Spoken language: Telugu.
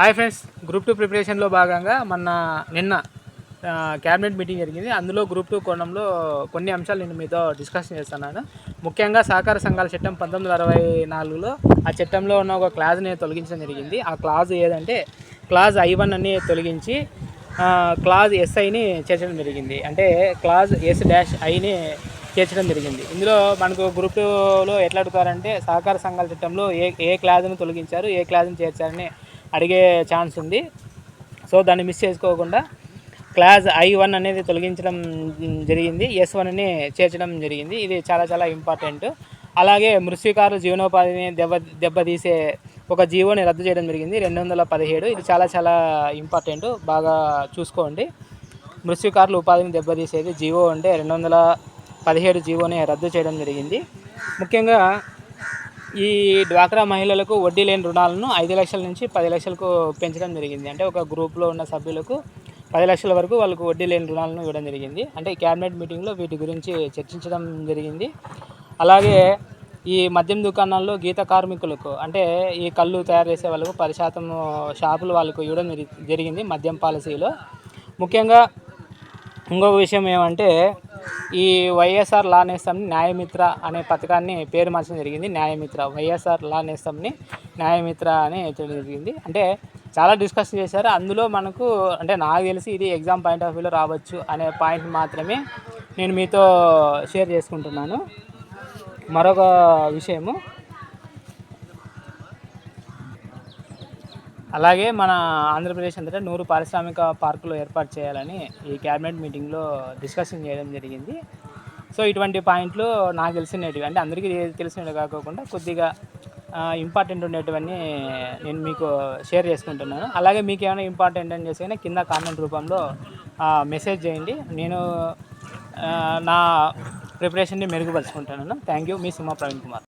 హాయ్ ఫ్రెండ్స్ గ్రూప్ టూ ప్రిపరేషన్లో భాగంగా మొన్న నిన్న క్యాబినెట్ మీటింగ్ జరిగింది. అందులో గ్రూప్ టూ కోణంలో కొన్ని అంశాలు నేను మీతో డిస్కషన్ చేస్తున్నాను. ముఖ్యంగా సహకార సంఘాల చట్టం పంతొమ్మిది అరవై నాలుగులో ఆ చట్టంలో ఉన్న ఒక క్లాజ్ని తొలగించడం జరిగింది. ఆ క్లాజ్ ఏదంటే క్లాజ్ ఐ వన్ అని తొలగించి క్లాజ్ ఎస్ఐని చేర్చడం జరిగింది. అంటే క్లాజ్ ఎస్ డాష్ ఐని చేర్చడం జరిగింది. ఇందులో మనకు గ్రూప్ టూలో ఎట్లా అడుగుతారంటే సహకార సంఘాల చట్టంలో ఏ ఏ క్లాజ్ను తొలగించారు ఏ క్లాజ్ని చేర్చారని అడిగే ఛాన్స్ ఉంది. సో దాన్ని మిస్ చేసుకోకుండా క్లాస్ ఐ వన్ అనేది తొలగించడం జరిగింది. ఎస్ వన్ని చేర్చడం జరిగింది. ఇది చాలా చాలా ఇంపార్టెంట్. అలాగే మృత్యుకారు జీవనోపాధిని దెబ్బ దెబ్బతీసే ఒక జీవోని రద్దు చేయడం జరిగింది రెండు వందల పదిహేడు. ఇది చాలా చాలా ఇంపార్టెంట్. బాగా చూసుకోండి. మృత్యుకారుల ఉపాధిని దెబ్బతీసేది జీవో అంటే రెండు వందల పదిహేడు జీవోని రద్దు చేయడం జరిగింది. ముఖ్యంగా ఈ డ్వాక్రా మహిళలకు వడ్డీ లేని రుణాలను ఐదు లక్షల నుంచి పది లక్షలకు పెంచడం జరిగింది. అంటే ఒక గ్రూప్లో ఉన్న సభ్యులకు పది లక్షల వరకు వాళ్ళకు వడ్డీ లేని రుణాలను ఇవ్వడం జరిగింది. అంటే క్యాబినెట్ మీటింగ్లో వీటి గురించి చర్చించడం జరిగింది. అలాగే ఈ మద్యం దుకాణాల్లో గీత కార్మికులకు అంటే ఈ కళ్ళు తయారు చేసే వాళ్ళకు పది శాతం షాపులు వాళ్ళకు ఇవ్వడం జరిగింది మద్యం పాలసీలో. ముఖ్యంగా ఇంకొక విషయం ఏమంటే ఈ వైఎస్ఆర్ లా నేస్తంని న్యాయమిత్ర అనే పథకాన్ని పేరు మార్చడం జరిగింది. న్యాయమిత్ర వైఎస్ఆర్ లా నేస్తంని న్యాయమిత్ర అని చేయడం జరిగింది. అంటే చాలా డిస్కషన్ చేశారు. అందులో మనకు అంటే నాకు తెలిసి ఇది ఎగ్జామ్ పాయింట్ ఆఫ్ వ్యూలో రావచ్చు అనే పాయింట్ మాత్రమే నేను మీతో షేర్ చేసుకుంటున్నాను. మరొక విషయము అలాగే మన ఆంధ్రప్రదేశ్ అంతటా నూరు పారిశ్రామిక పార్కులు ఏర్పాటు చేయాలని ఈ క్యాబినెట్ మీటింగ్లో డిస్కషన్ చేయడం జరిగింది. సో ఇటువంటి పాయింట్లు నాకు తెలిసినవి అంటే అందరికీ తెలిసినవి కాకుండా కొద్దిగా ఇంపార్టెంట్ ఉండేటివన్నీ నేను మీకు షేర్ చేసుకుంటున్నాను. అలాగే మీకు ఏమైనా ఇంపార్టెంట్ అని చేసి కింద కామెంట్ రూపంలో మెసేజ్ చేయండి. నేను నా ప్రిపరేషన్ని మెరుగుపరుచుకుంటున్నాను. థ్యాంక్ యూ మీ సింహ ప్రవీణ్ కుమార్.